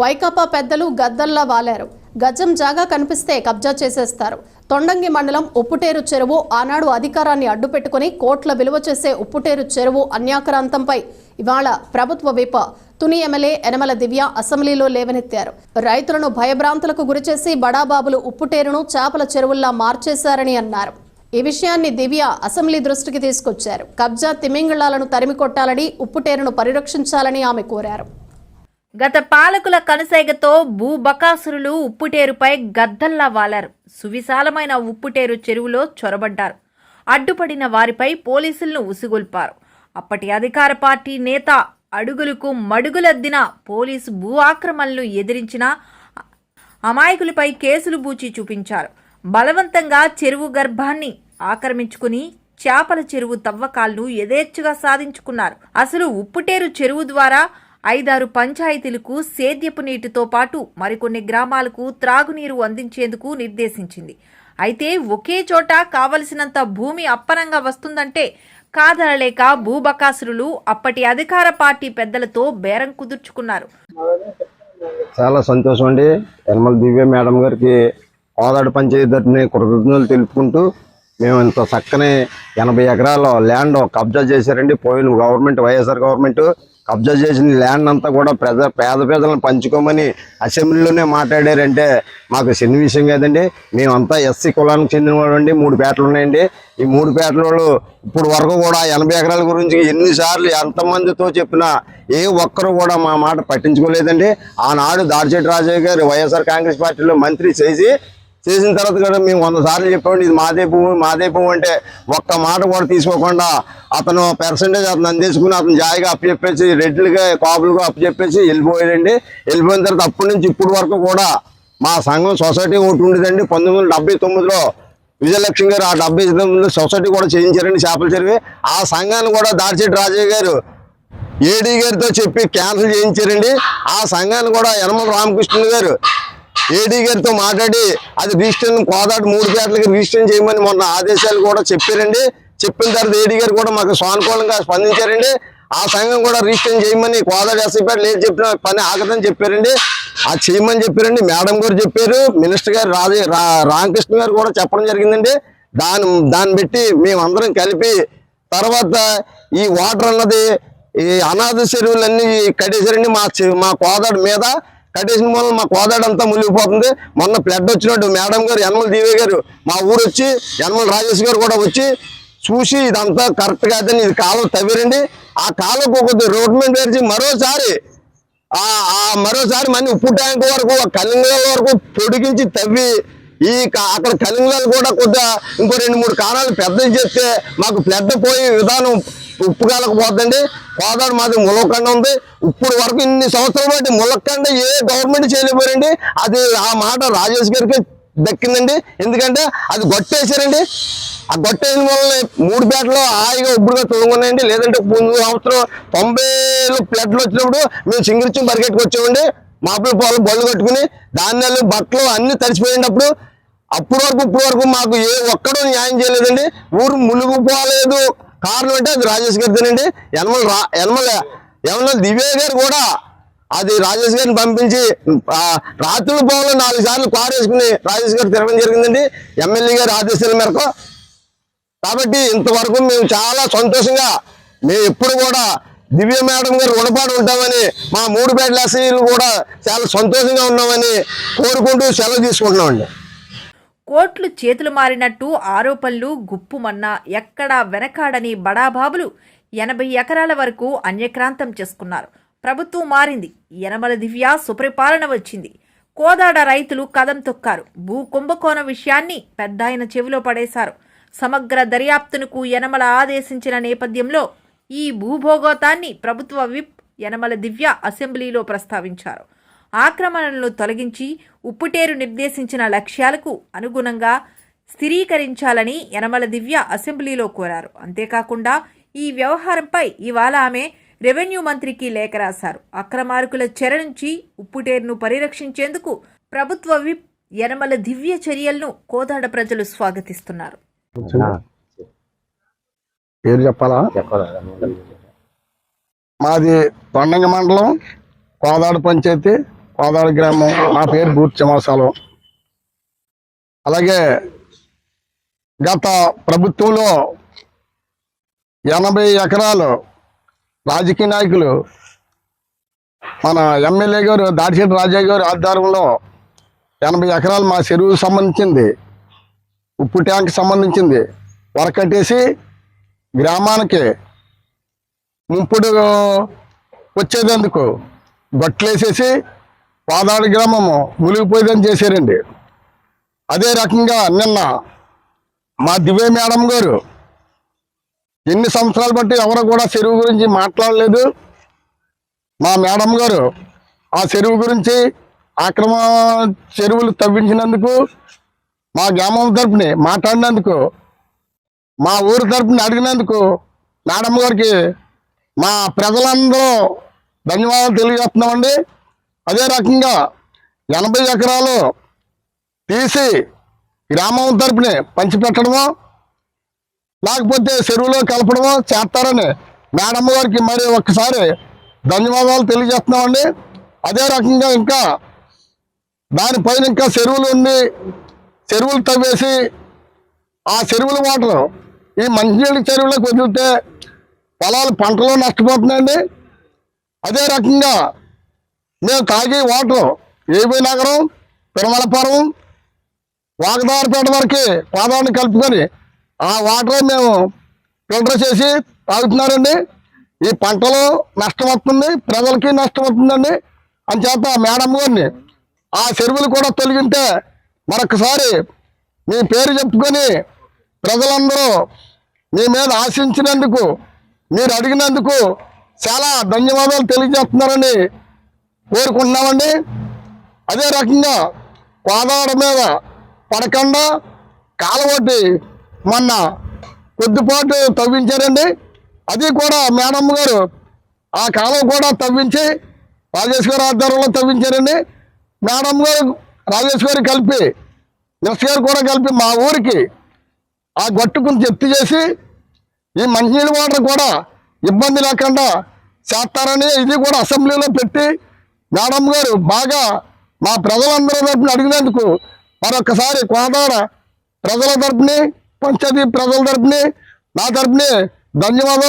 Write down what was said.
వైకాపా పెద్దలు గద్దల్లా వాలారు. గజం జాగా కనిపిస్తే కబ్జా చేసేస్తారు. తొండంగి మండలం ఉప్పుటేరు చెరువు ఆనాడు అధికారాన్ని అడ్డుపెట్టుకుని కోట్ల విలువ చేసే ఉప్పుటేరు చెరువు అన్యాక్రాంతంపై ఇవాళ ప్రభుత్వ విప తుని ఎమ్మెల్యే యనమల దివ్య అసెంబ్లీలో లేవనెత్తారు. రైతులను భయభ్రాంతులకు గురిచేసి బడాబాబులు ఉప్పుటేరును చేపల చెరువుల్లా మార్చేశారని అన్నారు. ఈ విషయాన్ని దివ్య అసెంబ్లీ దృష్టికి తీసుకొచ్చారు. కబ్జా తిమింగళాలను తరిమి కొట్టాలని ఉప్పుటేరును పరిరక్షించాలని ఆమె కోరారు. గత పాలకుల కనుసైగతో భూబకాసురులు ఉప్పుటేరుపై గద్దల్లా వాలారు. సువిశాలమైన ఉప్పుటేరు చెరువులో చొరబడ్డారు. అడ్డుపడిన వారిపై పోలీసులను ఉసిగొల్పారు. అప్పటి అధికార పార్టీ నేత అడుగులకు మడుగులద్దిన పోలీసు భూ ఆక్రమణలు ఎదిరించిన అమాయకులపై కేసులు బూచి చూపించారు. బలవంతంగా చెరువు గర్భాన్ని ఆక్రమించుకుని చేపల చెరువు తవ్వకాలను యథేచ్ఛగా సాధించుకున్నారు. అసలు ఉప్పుటేరు చెరువు ద్వారా ఐదారు పంచాయతీలకు సేద్యపు నీటితో పాటు మరికొన్ని గ్రామాలకు త్రాగునీరు అందించేందుకు నిర్దేశించింది. అయితే ఒకే చోట కావలసినంత భూమి అప్పనంగా వస్తుందంటే కాదనలేక భూబకాసురులు అప్పటి అధికార పార్టీ పెద్దలతో బేరం కుదుర్చుకున్నారు. చాలా సంతోషం అండి. యనమల దివ్య మేడం గారికి కోదాడు పంచాయతీ తరఫున కృతజ్ఞతలు తెలుపుకుంటూ మేము ఇంత చక్కని ఎనభై ఎకరాల ల్యాండ్ కబ్జా చేశారండి. పోయిన గవర్నమెంట్ వైఎస్ఆర్ గవర్నమెంట్ కబ్జా చేసిన ల్యాండ్ అంతా కూడా ప్రజ పేద పేదలను పంచుకోమని అసెంబ్లీలోనే మాట్లాడారంటే మాకు చిన్న విషయం కాదండి. మేమంతా ఎస్సీ కులానికి చెందిన వాళ్ళండి మూడు పేటలు ఉన్నాయండి. ఈ మూడు పేటల వాళ్ళు ఇప్పుడు వరకు కూడా ఎనభై ఎకరాల గురించి ఎన్నిసార్లు ఎంతమందితో చెప్పినా ఏ ఒక్కరు కూడా మా మాట పట్టించుకోలేదండి. ఆనాడు దాడిచెట్టి రాజయ్య గారు వైఎస్ఆర్ కాంగ్రెస్ పార్టీలో మంత్రి చేసి చేసిన తర్వాత కూడా మేము వంద సార్లు చెప్పామండి ఇది మాదే భూమి మాదే భూమి అంటే ఒక్క మాట కూడా తీసుకోకుండా అతను పర్సంటేజ్ అతను అందేసుకుని అతను జాయిగా అప్పచెప్పేసి రెడ్లుగా కాపులుగా అప్పచెప్పేసి వెళ్ళిపోయాడండి. వెళ్ళిపోయిన తర్వాత అప్పటి నుంచి ఇప్పుడు వరకు కూడా మా సంఘం సొసైటీ ఒకటి ఉండేదండి. పంతొమ్మిది వందల డెబ్బై తొమ్మిదిలో విజయలక్ష్మి గారు ఆ డెబ్బై తొమ్మిదిలో సొసైటీ కూడా చేయించారండి చేపల చెరువు. ఆ సంఘాన్ని కూడా దాడిచెట్టి రాజయ్య గారు ఏడీ గారితో చెప్పి క్యాన్సిల్ చేయించారండి. ఆ సంఘాన్ని కూడా యనమల రామకృష్ణ గారు ఏడీ గారితో మాట్లాడి అది రిజిస్ట్రేషన్ కోదాడు మూడు పేటలకి రిజిస్ట్రేషన్ చేయమని మొన్న ఆదేశాలు కూడా చెప్పారండి. చెప్పిన తర్వాత ఏడీ గారు కూడా మాకు సానుకూలంగా స్పందించారండి. ఆ సంఘం కూడా రిజిస్ట్రేషన్ చేయమని కోదాడు ఎస్ఐపేట లేదు చెప్పిన పని ఆగదని చెప్పారండి. అది చేయమని చెప్పారండి. మేడం గారు చెప్పారు. మినిస్టర్ గారు రాజే రా- రామకృష్ణ గారు కూడా చెప్పడం జరిగిందండి. దాని దాన్ని బట్టి మేమందరం కలిపి తర్వాత ఈ వాటర్ అన్నది ఈ అనాథ చెరువులన్నీ కట్టేశారండి మా మా కోదాడు మీద. కట్టేసిన మూలన మా కోదాడు అంతా మునిగిపోతుంది. మొన్న ఫ్లడ్ వచ్చినట్టు మేడం గారు యనమల దీవే గారు మా ఊరు వచ్చి యనమల రాజేష్ గారు కూడా వచ్చి చూసి ఇదంతా కరెక్ట్ కాదని ఇది కాలం తవ్విరండి. ఆ కాలం కొద్ది రోడ్ మీద మరోసారి ఆ మరోసారి మళ్ళీ ఉప్పు ట్యాంక్ వరకు కలింగల వరకు పొడిగించి తవ్వి ఈ క- అక్కడ కలింగలు కూడా కొద్దిగా ఇంకో రెండు మూడు కాలాలు పెద్దవి చేస్తే మాకు పెద్ద పోయే విధానం ఉప్పు కాలకపోతుందండి కోదాడు మాది ములక్కండ ఉంది. ఇప్పుడు వరకు ఇన్ని సంవత్సరాలు బట్టి ములక్కండ ఏ గవర్నమెంట్ చేయలేకపోయారండి. అది ఆ మాట రాజేష్ గారికి దక్కిందండి. ఎందుకంటే అది గొట్టేసారండి ఆ గొట్టేసిన వల్ల మూడు ప్లేట్లు హాయిగా ఉబ్బుడుగా తొలగున్నాయండి. లేదంటే ముందు సంవత్సరం తొంభైలు ప్లేట్లు వచ్చినప్పుడు మేము సింగిరిచ్చి పరిగెట్టుకు వచ్చామండి. మాపుల పొలం బళ్ళు కట్టుకుని ధాన్యాలు బట్టలు అన్ని తడిచిపోయినప్పుడు అప్పటి వరకు ఇప్పుడు వరకు మాకు ఏ ఒక్కడూ న్యాయం చేయలేదండి. ఊరు మునిగిపోలేదు కారణం అంటే అది రాజేష్ గారితోనండి యనమల రా యనమల యనమల దివ్య గారు కూడా అది రాజేష్ గారిని పంపించి ఆ, రాత్రుల పోవలో నాలుగు సార్లు కారు వేసుకుని రాజేష్ గారు తిరగడం జరిగిందండి. ఎమ్మెల్యే గారి ఆదేశాల మేరకు. కాబట్టి ఇంతవరకు మేము చాలా సంతోషంగా మేము ఎప్పుడు కూడా దివ్య మేడం గారు రుణపాటు ఉంటామని మా మూడు పేటల కూడా చాలా సంతోషంగా ఉన్నామని కోరుకుంటూ సెలవు తీసుకుంటున్నామండి. కోట్లు చేతులు మారినట్టు ఆరోపణలు గుప్పుమన్నా ఎక్కడా వెనకాడని బడాబాబులు ఎనభై ఎకరాల వరకు అన్యక్రాంతం చేసుకున్నారు. ప్రభుత్వం మారింది. యనమల దివ్య సుపరిపాలన వచ్చింది. కోదాడ రైతులు కదం తొక్కారు. భూ కుంభకోణ విషయాన్ని పెద్దాయన చెవిలో పడేశారు. సమగ్ర దర్యాప్తునకు యనమల ఆదేశించిన నేపథ్యంలో ఈ భూభోగోతాన్ని ప్రభుత్వ విప్ యనమల దివ్య అసెంబ్లీలో ప్రస్తావించారు. ఆక్రమణలను తొలగించి ఉప్పుటేరు నిర్దేశించిన లక్ష్యాలకు అనుగుణంగా స్థిరీకరించాలని యనమల దివ్య అసెంబ్లీలో కోరారు. అంతేకాకుండా ఈ వ్యవహారంపై ఇవాళ ఆమె రెవెన్యూ మంత్రికి లేఖ రాశారు. అక్రమార్కుల చెర నుంచి ఉప్పుటేరును పరిరక్షించేందుకు ప్రభుత్వ విప్ యనమల దివ్య చర్యలను కోదాడ ప్రజలు స్వాగతిస్తున్నారు. పేరు చెప్పాలా? మాది తొండంగ మండలం కోదాడు పంచాయతీ. పాదాల గ్రామం నా పేరు బూర్చి చమాసాలు అలాగే గత ప్రభుత్వంలో ఎనభై ఎకరాలు రాజకీయ నాయకులు మన ఎమ్మెల్యే గారు దాడిశెట్టి రాజయ్య గారు ఆధ్వర్యంలో ఎనభై ఎకరాలు మా చెరువుకు సంబంధించింది ఉప్పు ట్యాంక్ సంబంధించింది. వరకట్టేసి గ్రామానికి ముంపుడు బట్టలు వేసేసి పాదాడి గ్రామము మునిగిపోయేదని చేశారండి. అదే రకంగా నిన్న మా దివ్య మేడం గారు ఎన్ని సంవత్సరాలు బట్టి ఎవరు కూడా చెరువు గురించి మాట్లాడలేదు. మా మేడం గారు ఆ చెరువు గురించి అక్రమ చెరువులు తవ్వించినందుకు మా గ్రామం తరపుని మాట్లాడినందుకు మా ఊరు తరపున అడిగినందుకు మేడం గారికి మా ప్రజలందరూ ధన్యవాదాలు తెలియజేస్తున్నామండి. అదే రకంగా ఎనభై ఎకరాలు తీసి గ్రామం తరపుని పంచిపెట్టడమో లేకపోతే చెరువులో కలపడమో చేస్తారని మేడం గారికి మరి ఒక్కసారి ధన్యవాదాలు తెలియజేస్తున్నామండి. అదే రకంగా ఇంకా దానిపైన ఇంకా చెరువులు ఉండి చెరువులు తవ్వేసి ఆ చెరువుల వాటర్ ఈ మంచినీళ్ళ చెరువులకు వదిలితే పొలాలు పంటలు నష్టపోతున్నాయండి. అదే రకంగా మేము తాగే వాటర్ ఏబీ నగరం తిరుమలపురం వాగదారిపేట వరకు పాదాన్ని కలుపుకొని ఆ వాటర్ మేము ఫిల్టర్ చేసి తాగుతున్నారండి. ఈ పంటలో నష్టం వస్తుంది ప్రజలకి నష్టం వస్తుందండి. అంచేత మేడం గారిని ఆ చెరువులు కూడా తొలగింటే మరొకసారి మీ పేరు చెప్పుకొని ప్రజలందరూ మీ మీద ఆశించినందుకు మీరు అడిగినందుకు చాలా ధన్యవాదాలు తెలియజేస్తున్నారని కోరుకుంటున్నామండి. అదే రకంగా కోదాడ మీద పడకుండా కాలవొట్టి మొన్న కొద్దిపాటు తవ్వించారండి. అది కూడా మేడం గారు ఆ కాలం కూడా తవ్వించి రాజేష్ గారు ఆధ్వర్యంలో తవ్వించారండి. మేడం గారు రాజేష్ గారు కలిపి నర్స్ గారు కూడా కలిపి మా ఊరికి ఆ గట్టుకుని జప్తు చేసి ఈ మంచినీళ్ళ వాటర్ కూడా ఇబ్బంది లేకుండా చేస్తారని ఇది కూడా అసెంబ్లీలో పెట్టి మేడం గారు బాగా మా ప్రజలందరి తరపున అడిగినందుకు మరొకసారి కోదాడ ప్రజల తరపుని పంచాయతీ ప్రజల తరపుని నా తరపుని ధన్యవాదాలు